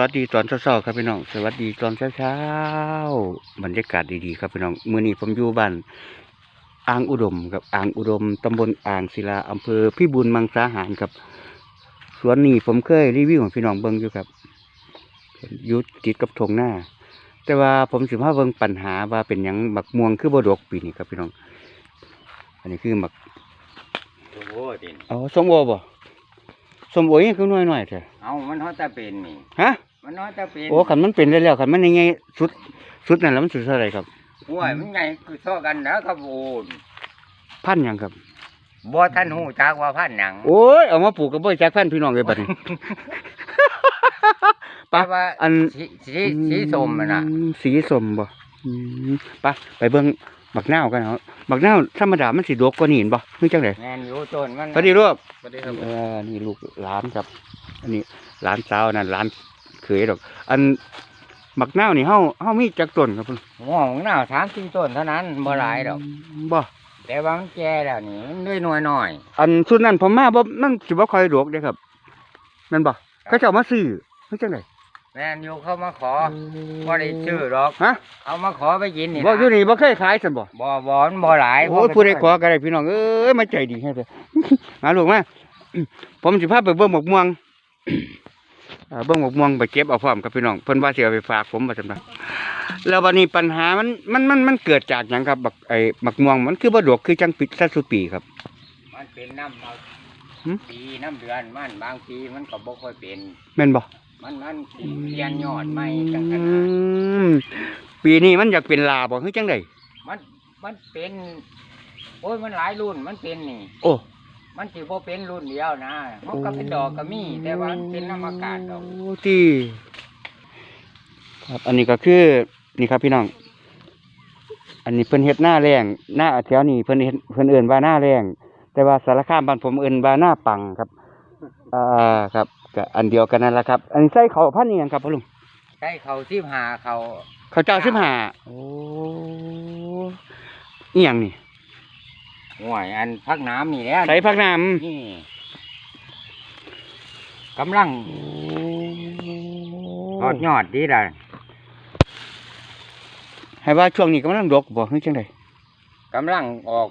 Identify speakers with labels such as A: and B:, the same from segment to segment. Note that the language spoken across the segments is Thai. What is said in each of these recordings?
A: วัสดีตอนเช้าๆครับพี่น้อง สวัสดีตอนเช้าๆบรรยากาศดีๆครับพี่น้องมื้อนี้ผมอยู่บ้านอ่างอุดมกับอ่างอุดมตำบลอ่างศิลาอำเภอพิบูลมังสาหารครับสวนนี้ผมเคยรีวิวของพี่น้องเบิ่งอยู่ครับอยู่ติดกับทงหน้า แต่ว่าผมสิมาเบิ่งปัญหาว่าเป็นหยังบักม่วงคือบ่ดกปีนี้ครับพี่น้อง อันนี้คือบัก
B: โอ้โหดิน
A: อ๋อส้มโอบ่ส้มโอยังคือน้อยๆแท้
B: เอามันฮอดแต่เป็นนี่
A: ฮะ
B: มันฮอดแต่เป็น
A: โอ้ขันมันเป็นได้แล้วขันมันยังไงสุดสุดนั่นแล้วมันสุดเท่าไหรครับ
B: โอ้ยมันใหญ่คือซ้อกันแล้วครับโอ้ย
A: พันหยังครับ
B: บ่ท่านหูจักว่าพันหยัง
A: โอ้ยเอามาปลูกกับบริจาคพันพี่น้องเลยบัดนี้
B: แต่ว่า
A: อัน
B: สีสีสีส้มมันน่ะ
A: อืมสีส้มบ่อืมไปไปเบิ่งบักนาวกันเอาบักนาวธรรมดามันสิดกกว่านี้เห็นบ่คือจังได
B: แม่นอยู่ต้นมัน
A: สวัสดีลูก
B: สวัสดีครับ
A: เออนี่ลูกหลานครับ อันนี้หลานสาวนั่นหลาน เขยดอก อันบักนาวนี่เฮาเฮามีจักต้นครับพุ่น
B: หัวของหน้าสามสี่ต้นเท่านั้นบ่หลายดอก
A: บ่
B: แต่ว่ามันแก่แล้วนี่มันด้วยหน่วยน้อย
A: อันชุดนั้นผมมาบ่มันสิบ่ค่อยดกเด้ครับนั่นบ่เขาเจ้ามาซื้อคือจังได
B: แม่นอยู่เข้ามาขอบ่ได้ชื่อดอก
A: ฮะ
B: เอามาขอไปกินนี่
A: บ่
B: นะ
A: อยู่นี่บ่เคยขายซั่นบ่
B: บ่บ่มันบ่หลาย
A: โอ้ยผู้ใดขอก็ได้พี่น้องเอ้ยมาใจดีแท้เด้อมาลูกมา ผมสิพาไปเบิ่งหมกม่วง เอ่อเบิ่งหมกม่วงไปเก็บเอาพร้อมกับพี่น้องเพิ่นว่าสิเอาไปฝากผมว่าซั่นบ่แล้ววันนี้ปัญหามันมันมันมันเกิดจากหยังครับบักไอ้หมักม่วงมันคือบ่ดกคือจังปิดซะสุปีครับ
B: มันเป็นน้ำเอา
A: หึ
B: ปีน้ำเดือนมันบางปีมันก็บ่ค่อยเป็น
A: แม่นบ่
B: มันมันสิเปลี่ยนยอดใหม่จัง
A: อื
B: ซั่นนะ
A: มปีนี้มันอยากเป็นลาบ่คือจังได
B: มันมันเป็น โอ้ยมันหลายรุ่นมันเป็นนี่
A: โอ้
B: มันสิบ่เป็นรุ่นเดียวนะมันก็เป็นดอกก็มี แต่ว่ามันเป็นน้ำอากาศดอก
A: โอ้ที่ครับ อันนี้ก็คือนี่ครับพี่น้อง อันนี้เพิ่นเฮ็ดหน้าแรงหน้าแถวนี้เพิ่นเฮ็ดเพิ่นเอิ้นว่าหน้าแรงแต่ว่าสารคามบ้านผมเอิ้นว่าหน้าปังครับอ่าครับก็อันเดียวกันนั่นแหละครับ อันนี้ใส่เขาวพันธุ์นี่ยังครับพ่อลุง
B: ใช้เขาสิบหาเขา
A: เขาวเจ้าสิบห้าโอ้อีหยังนี่
B: ห่วยอันพักน้ำนี่แหละ
A: ใส่ผักน้
B: นี่กำลังำทอดยอดดีละ
A: ให้ว่าช่วงนี้กำลังดกบ่คือจังได
B: กำลังออก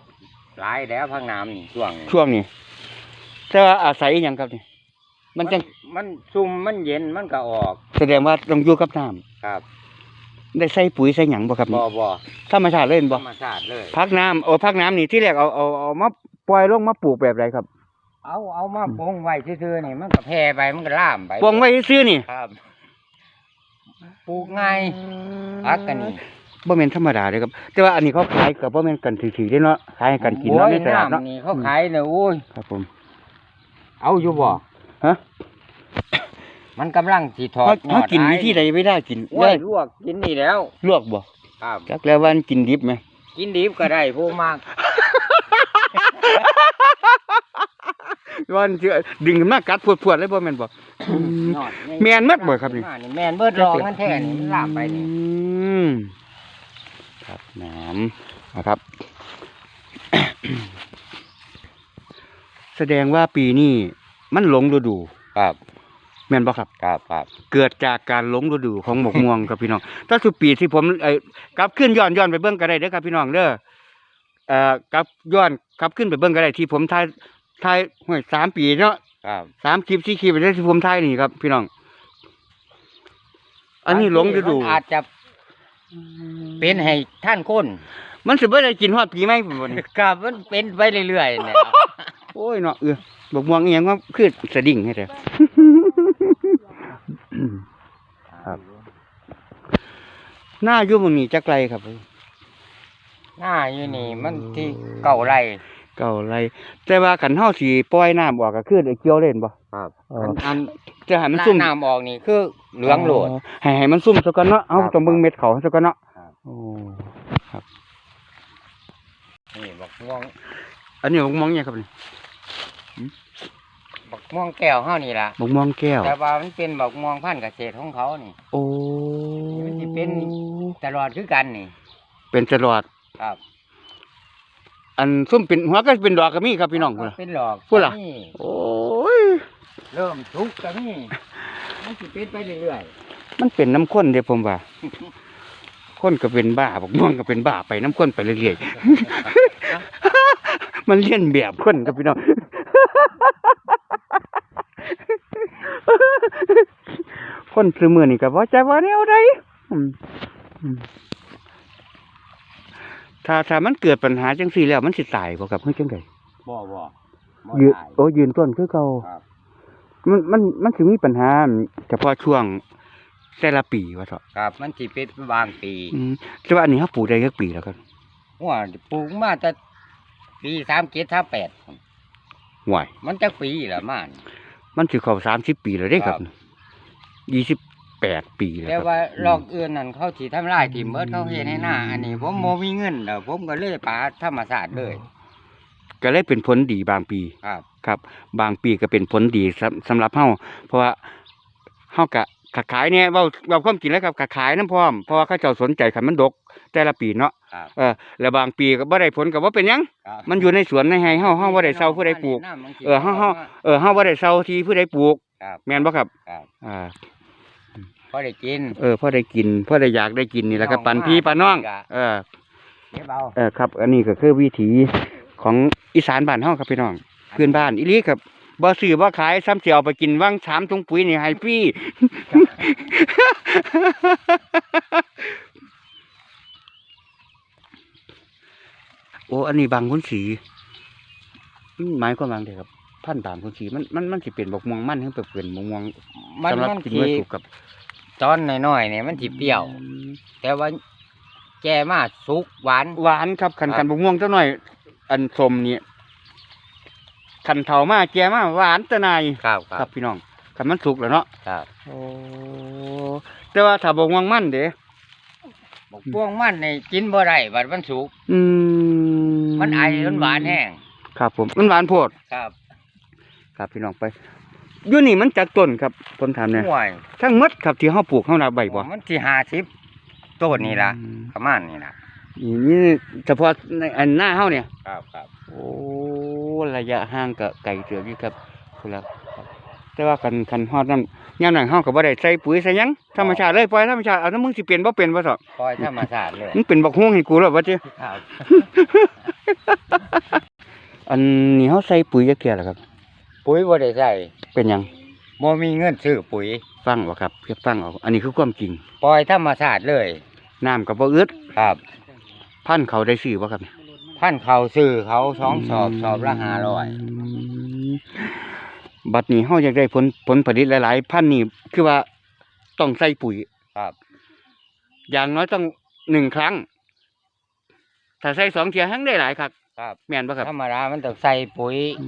B: หลายแล้วพักน้ำนี่ช่วงนี้
A: ช่วงนี้แต่ว่าอาศัยอหยังครับนี่มันจัง
B: มันซุ่มมันเย็นมันก็ออก
A: แสดงว่าต้องอยู่กับน้ำ
B: ครับ
A: ได้ใส่ปุ๋ยใส่หยังบ่ครับ
B: บ่
A: นี่
B: บ่
A: ธรรมชาติเล่น
B: ธร
A: บ่
B: รมชาติเลย
A: พักน้ำโอ้พักน้ำนี่ที่แรกเอาเอาเอามาปล่อยลงมาปลูกแบบไรครับ
B: เอาเอามาปงไว้ซื่อๆนี่มันก็แผ่ไปมันก็ล่ามไป
A: ปวงไว้ซื้อๆนี่
B: ครับปลูกง่ายพักกันนี่
A: บ่แม่นธรรมดาเลยครับ แต่ว่าอันนี้เขาขายก็บ่แม่นกันถือๆเด้เนาะขายให้กันกินเนาะในตลาดเนาะ
B: โอ้ยำนี่เขาขายเนี่ยโอ้ย
A: ครับผม
B: เอาอยู่บ่
A: ฮะ
B: มันกำลังสิถอ
A: เขา
B: ด
A: เขากินวิธีใดไม่ได้กิน
B: โอ้
A: ได้
B: ยลวกกินนี่แล้ว
A: ลวกบ่
B: ครับ
A: จักแล้วว่ามันกินดิบไหม
B: กินดิบก็ได้ผู้มาก
A: ว่ามันสิดึงขึ้นมากัดพวดๆเลยบ่แม่นบ่
B: ยอด
A: แม่นหมดบ่ครับนี่
B: นี่แม่นเบิดรองมันแท้นี่มันล่ามไปนี่
A: อืมครับน้ำนะครับ แสดงว่าปีนี้มันหลงฤดู
B: ครับ
A: แม่นบ่ครับ
B: ครับครับ
A: เกิดจากการหลงฤดูของหมกม่วงครับพี่น้อง ถ้าสุดปีที่ผมไอ้กลับขึ้นย้อนย้อนไปเบิ่งก็ได้เด้อครับพี่น้องเด้อเอ่อกลับย้อนกลับขึ้นไปเบิ่งก็ได้ที่ผมถ่ายถ่ายห้วยสามปีเนาะ
B: ครับ
A: สามคลิปสี่คลิปไปได้ที่ผมถ่ายนี่ครับ พี่น้อง อันนี้หลงฤดู
B: มันอาจจะเป็นให้ท่านคน
A: มันสิบ่ได้กินฮอดปีใหม่พุ่นบ่นี่
B: ครับมันเป็นไปเรื่อยๆเนี่ย
A: โอ้ยเนาะเออหมกม่วงอีหยังว่าคือสะดิ่งให้เด้อ ครับ หน้าอยู่หมองนี้จักไกลครับ
B: หน้าอยู่นี่มันที่เก่าไร
A: เก่าไรแต่ว่าขันเฮาสิปล่อยน้ำออกก็คือได้เกี่ยวเล่นบ่
B: ครับ
A: เอ
B: อั
A: อน
B: อัน
A: จะให้มัน
B: หน้า
A: ซุ่ม
B: น้ำออกนี่คือเหลืองโหลด
A: ให้ให้มันซุ่มซะก่อนเนาะเอา
B: ครับ
A: ต้องเบิ่งเม็ดเขาซะก่อนเนาะ
B: ครับ
A: โอ้
B: นี่บักม่วง
A: อันนี้ผมมองเนี่ยงครับนี่
B: บักม่วงแก้วเฮานี่ล่ะ
A: ผมมองแก้ว
B: แต่ว่ามันเป็นบักม่วงพันธุ์เกษตรของเขานี่
A: โอ้
B: มันสิเป็น ตลอดคือกันนี่
A: เป็นตลอด
B: ครับ
A: อันซุ่มเป็นหัวก็เป็นดอกก็มีครับพี่น้องพุ่นล่ะ
B: เป็นหลอก
A: พูดล่ะ
B: นี่
A: โอ้ย
B: เริ่มทุกข์ก็มีมันสิเป็นไปเรื่อย
A: มันเป็นน้ำข้นเด้ผมว่า คนก็เป็นบ้าบอกม่วงก็เป็นบ้าไปน้ำข้นไปเรื่อยๆ มันเลียนแบบคนครับพี่น้อง คนซื้อมือนี่ก็บ่ใจว่าแนวใดอืมอืมถ้าถ้ามันเกิดปัญหาจังซี่แล้วมันสิตายบ่ครับเฮ้ยจังได
B: ๆบ่บ่บ่
A: ยืน
B: ตาย
A: โอ้ยืนต้นคือเก่า
B: ครับ
A: มันมันมันสิมีปัญหาเฉพาะช่วงแต่ละปีว่าเถอะ
B: ครับ มันสิเป็นบางปี
A: อืมแต่ว่าอันนี้เขาปลูกได้แค่ปีแล้วครับ
B: หัวปลูกมาแต่ปี37 38
A: ห่วย
B: มันจักปีละมัน
A: มันสิเข้าสามสิบปีแล้วเด้ครับ
B: ครับ
A: ยี่สิบแปดปีแล้ว
B: แต่
A: ครับ
B: ว่าลอกอื่นนั่นเขาสิทำลายถิ่มเบิดเขาเฮ็ดให้หน้า อันนี้ผมบ่มีเงินเด้อผมก็เลยปาธรรมศาสตร์เลย
A: ก็เลยเป็นผลดีบางปี
B: ครับ
A: ครับ บางปีก็เป็นผลดีสำสำหรับเฮาเพราะว่าเฮากะกะขายเนี่ยเว้าเว้าความจริงแล้วครับกะขายน้ำพร้อมเพราะว่าเขาเจ้าสนใจคันมันดก แต่ละปีเนาะ
B: ครับ
A: เออแล้วบางปีก็บ่ได้ผลก็บ่เป็นหยัง
B: ครับ
A: มันอยู่ในสวนในไห้เฮาเฮาบ่ได้เซาผู้ใดปลูก เออเฮาเฮาเออเฮาบ่ได้เซาที่ผู้ใดปลูก
B: ครับ
A: แม่นบ่ครับ
B: ครับ
A: อ่า
B: พอได้กิน
A: เออพ่อได้กินพ่อได้อยากได้กินนี่แหละครับ
B: น้อง
A: ปันพี่
B: ว่า
A: ปาน้อง
B: ก็
A: เออ
B: เก็บเอา
A: เออครับ อันนี้ก็คือวิถีของอีสานบ้านเฮาครับพี่น้องเพื่อนบ้านอีหลีครับบ่ซื้อบ่ขายซ้ำสิเอาไปกินว่างสามถุงปุ๋ยนี่ให้ฟรี โอ้อันนี้บางคนสีอืมหมายความว่าไงครับ พันธุ์บางคนสีมันมันมันสิเป็นบกม่วงมันหรือเป็นบกม่วง
B: มัน
A: สำหรับ
B: มัน
A: กิน
B: สิ
A: เมื่อสุกกับ
B: ตอนน้อยๆเนี่ยมันสิเปรี้ยว แต่ว่าแก่มากสุกหวาน
A: หวานครับคัน
B: ครับ
A: คันบกม่วงเจ้าหน่อย อันสมนี่คันเถามาแก่มาหวานแตะนาย
B: ครับค
A: ครั
B: รั
A: บบพี่น้องคันมันสุกแล้วเนาะ
B: ครับ
A: โอ้แต่ว่าถ้าบกม่วงมันเด้
B: บอกพวงมันนี่กินบ่ได้บัดมันสุก
A: อืม
B: มันไอมันหวานแห้ง
A: ครับผมมันหวานโพด
B: ครับ
A: ครับพี่น้องไป อยู่นี่มันจากต้นครับต้นทานเนี่ย
B: ห่วย
A: ทั้งหมดครับที่เฮาปลูกเฮานาใบบ่
B: มันสิ50ต้นนี่ล่ะ
A: อืม
B: ประมาณนี่ล่ะ
A: นี่เฉพาะในอันหน้าเฮาเนี่ย
B: ครับครับ
A: โอ้ระยะห่างก็ไกลเตือบอยู่ครับพุ่นละครับแต่ว่าคันคันฮอดนั้นยามนั้นเฮาก็บ่ได้ใส่ปุ๋ยใส่หยังธรรมชาติเลยปล่อยธรรมชาติเอาถ้ามึงสิเปลี่ยนบ่เป็นบ่ซอ
B: ปล่อยธรรมชาติเลย
A: มึงเป็นบักฮวงให้กูแล้วว่าจิ
B: ครับ
A: อันนี้เฮาใส่ปุ๋ยจักเที่ยล่ะครับ
B: ปุ๋ยบ่ได้ใส่
A: เป็นหยัง
B: บ่มีเงินซื้อปุ๋ย
A: ฟังบ่ครับเพียบฟังเอาอันนี้คือความจริง
B: ปล่อยธรรมชาติเลย
A: น้ำก็บ่อึด
B: ครับ
A: พันธุ์เขาได้ซื้อบ่ครับ
B: พันเขาซื้อเขาสองสอบสอบละ500
A: มบัดนี้เฮาอยากได้ผลผลผลิตหลาย ๆ พันธุ์นี่คือว่าต้องใส่ปุ๋ย
B: ครับ
A: อย่างน้อยต้องหนึ่งครั้ง ถ้าใส่สองเทียทั้งได้หลายครับ
B: ครับ
A: แม่นปะครับ
B: ธรรมดามันต้องใส่ปุ๋ย
A: อื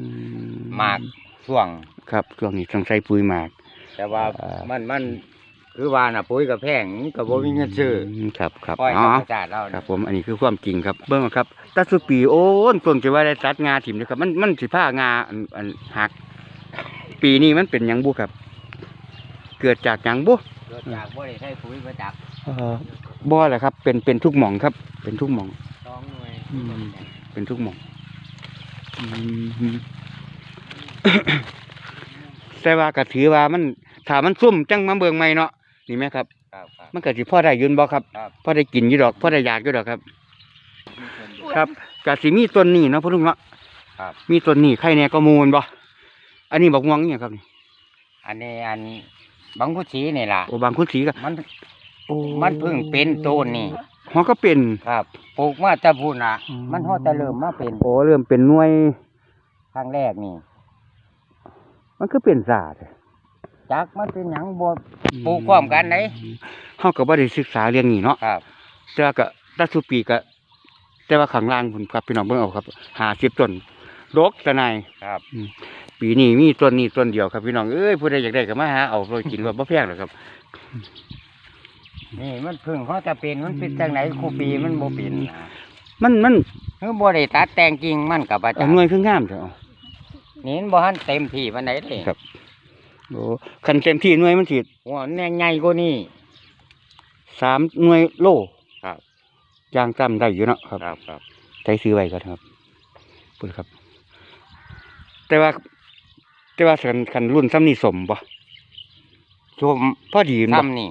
B: หมาก ช่วง
A: ครับช่วงนี้ต้องใส่ปุ๋ยหมาก
B: แต่ว่า
A: อ่ามั
B: มันมันคือว่าน่ะปุ๋ยกับแพงมันก็บ่มีเงินซื้อ
A: มครับครับ
B: ปล่อยธ
A: อ๋
B: ร
A: อ
B: รมชาติเรา
A: ครับผมอันนี้คือความจริงครับเบิ่งเอาครับตัดสุปีโอ้นต้นจะว่าได้ตัดงาถิ่มเลยครับมันมันสิผ้างาอันอันหัก ปีนี้มันเป็นหยังบุครับ เกิดจากหยังบุ
B: เกิดจากบ่ได้ใช้ปุ๋ยมาจาก
A: เอ่อบ่แหละครับ เป็นเป็นทุกหม่องครับ เป็นทุกหม่อง
B: สองหน่วย
A: อืม เป็นทุกหม่องอืม แต่ว่าก็ถือว่ามันถ้ามันซุ่มจังมาเบิ่งใหม่เนาะนี่ไหมครับ
B: ครับครับ
A: มันก็สิพ่อได้อยืนบ่ครับ
B: ครับ
A: พ่อได้กินอยู่ดอกพ่อได้อยากอยู่ดอกครับ ครับก็สิมีต้นนี้เนาะพ่อลุงเนาะ
B: ครับ
A: มีต้นนี้ไข่แหน่ก็มูลบ่อันนี้บอกม่วงนี่ครับนี่
B: อันนี้อันบางกุชีนี่ล่ะ
A: โอ้บางคุณสีก็
B: มัน
A: โอ้
B: มันเพิ่งเป็นต้นนี่
A: หัวก็เป็น
B: ครับปลูกมาแต่พูนน่ะ
A: อืม
B: มันฮอดแต่เริ่มมาเป็น
A: โอ้เริ่มเป็นหน่วย
B: ครั้งแรกนี่
A: มันก็เป็นศาสตร์
B: จักมันเป็นหยังบ่ปลูกพร้อมกันไหน
A: เฮาก็บ่ได้ศึกษาเรื่องนี้เนาะ
B: ครับ
A: แต่ว่าก็ตัดสุปีก็แต่ว่าข้างล่างพุ่นครับพี่น้องเบิ่งเอาครับ50ต้นดกตะนาย
B: ครับ
A: ปีนี้มีต้นนี้ต้นเดียวครับพี่น้องเอ้ยผู้ใดอยากได้ก็มาหาเอาไปกินรถบ่แพงหรอกครับ
B: นี่มันเพิ่งฮอดแต่เป็นมันเป็นจังไหนคู่ปีมันบ่เป็นนะ
A: มันมัน
B: คือบ่ได้ตัดแต่งกิ่งมันก็บ่จั
A: เอา
B: ก
A: หน่วยคืองามจ้ะ
B: นี่มั นบ่ทันเต็มที่ปานใดเลย
A: ครับโอ้คันเต็มที่หน่วยมันสิ
B: หัวแน่ใหญ่กว่านี้
A: สามหน่วยโล
B: ครับ
A: ย่างจ้ำได้อยู่เนาะครับ
B: ครับครับ
A: ใจซื้อไว้ก่อนครับพูดครับ แต่ว่า แต่ว่าคันคันรุ่นซ้ำนี่สมบ่
B: ชม
A: พอดีแม่นบ่
B: ซ้ำนี่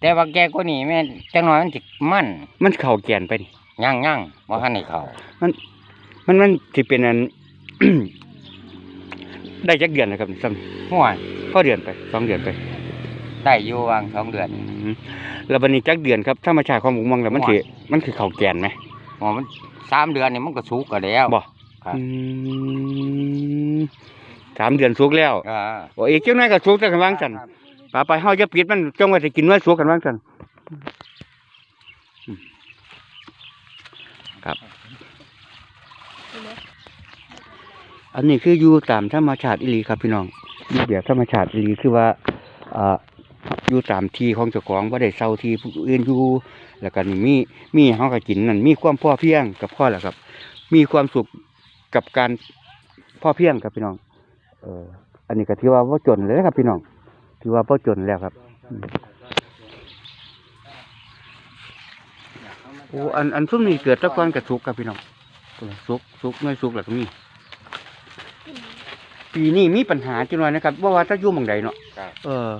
B: แต่ว่าแกก็นี่แม่นจังน้อยมันสิมัน
A: มันเข้าแกนไปนี่
B: ย่างย่างบ่ทันได้เข้า
A: มันมันสิเป็นอัน ได้จักเดือนนะครับซ้ำ
B: ห่วย
A: พอเดือนไปสองเดือนไป
B: ได้อยู่วางสองเดือน
A: อืมแล้วบัดนี้จักเดือนครับธรรมชาติของหมูมองแล้วมันสิมันคือเข้าแกนไหม
B: หมอมันสามเดือนนี่มันก็สุกก็แล้ว
A: บ่
B: ครับ
A: อืมสามเดือนสุกแล้ว
B: อ่า
A: โอ้อีกจังน้อยก็สุกแต่กันวางซั่น
B: ครับ
A: ปาไปเฮาจะปิดมันจงไว้สิกินไว้สุกกันวางซั่นอืมครับ อันนี้คืออยู่ตามธรรมชาติอีหลีครับพี่น้องอยู่แบบธรรมชาติอีหลีคือว่าอ่าอยู่ตามที่ของเจ้าของบ่าได้เซาที่ผู้อื่นอยู่แล้วก็นี่มีมีเฮาก็กินนั่นมีความพ่อเพียงกับพ่อแหละครับ มีความสุขกับการพ่อเพียงครับพี่น้อง เอออันนี้ก็ถือว่าบ่อจนเลยครับพี่น้องถือว่าบ่อจนแล้วครับโอ้อันอันซุ่มนี้เกิดตะกอนกับสุกครับพี่น้องสุกสุกน้อยสุกแล้วก็มี ปีนี้มีปัญหาจังเลยนะครับว่าว่าถ้าอยู่หมองใดเนาะ
B: ครับ
A: เออ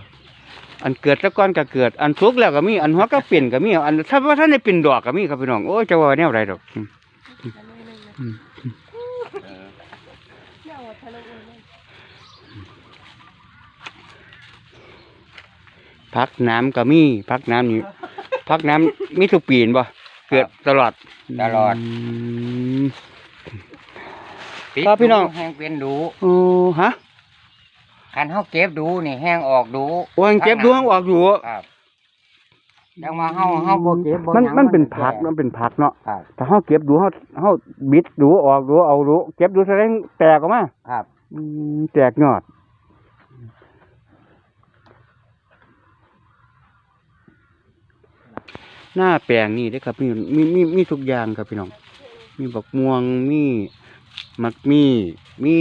A: อันเกิดแล้วก่อนก็เกิด อันสุกแล้วก็มีอันหัวก็เปลี่ยนก็มีอันถ้าว่าท่านได้เป็นดอกก็มีครับพี่น้องโอ้ยจะว่าแนวไรดอกอืมอืม
B: เออ
A: พักน้ำก็มีพักน้ำนี่พักน้ำมีทุกปีนบ่เกิดตลอด
B: ตลอด
A: ม
B: ปิด
A: ครับพี่น้อง
B: ดูแห้งเป็นดู
A: โอ้ฮะ
B: คันเฮาเก็บดูนี่แห้งออกดู
A: โอ้ยเก็บดวงออกอยู่
B: ครับยังมาเฮาเฮาบ่เก็บบ่
A: มัน
B: หยัง
A: มันเป็นผัก
B: แก่
A: มันเป็นผักเนาะ
B: ครับ
A: ถ้าเฮาเก็บดูเฮาเฮาบิดดูออกดูเอาดูเก็บดูแสดงแตกออกมา
B: ครับ
A: อืมแตกยอด หน้าแปลงนี่เด้อครับมีมีมีมีทุกอย่างครับพี่น้อง มีบักม่วงมี มักมีมี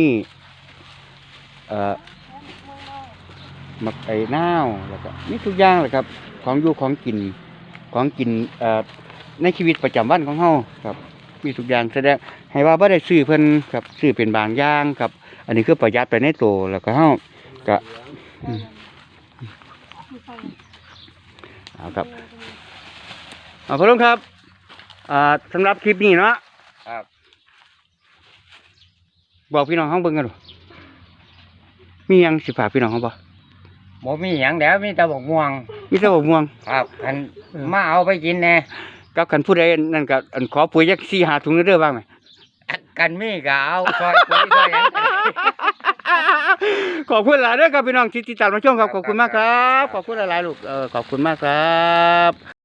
A: เอ่อมักไอ้นาวแล้วก็มีทุกอย่างเลยครับ ของอยู่ของกินของกินเอ่อในชีวิตประจำวันของเฮาครับ มีทุกอย่างแสดงให้ว่าบ่ได้ซื้อเพิ่นครับซื้อเป็นบางอย่างครับ อันนี้คือประหยัดไปในตัวแล้วก็เฮาก็เอาครับเอาพอลุงครับอ่าสำหรับคลิปนี้เนาะ
B: ครับ
A: บอกพี่น้องเฮาเบิ่งกันดูมีหยังสิฝากพี่น้องเฮาบ่
B: บ่มีหยังแล้วมีแต่บกม่วง
A: มีแต่บักม่วง
B: ครับคัน
A: เออ
B: มาเอาไปกินแน่
A: กับคันผู้ใดนั่นก็อันขอปุ๋ยจัก4 5ถุงเด้อบ้างไหม
B: กันมีก็เอาซอยปุ๋ยซอยหยังก็ได้
A: ขอบคุณหลายเด้อครับพี่น้องที่ติดตามมาชมครับขอบคุณมากครับ ขอบคุณหลายๆลูกเออขอบคุณมากครับ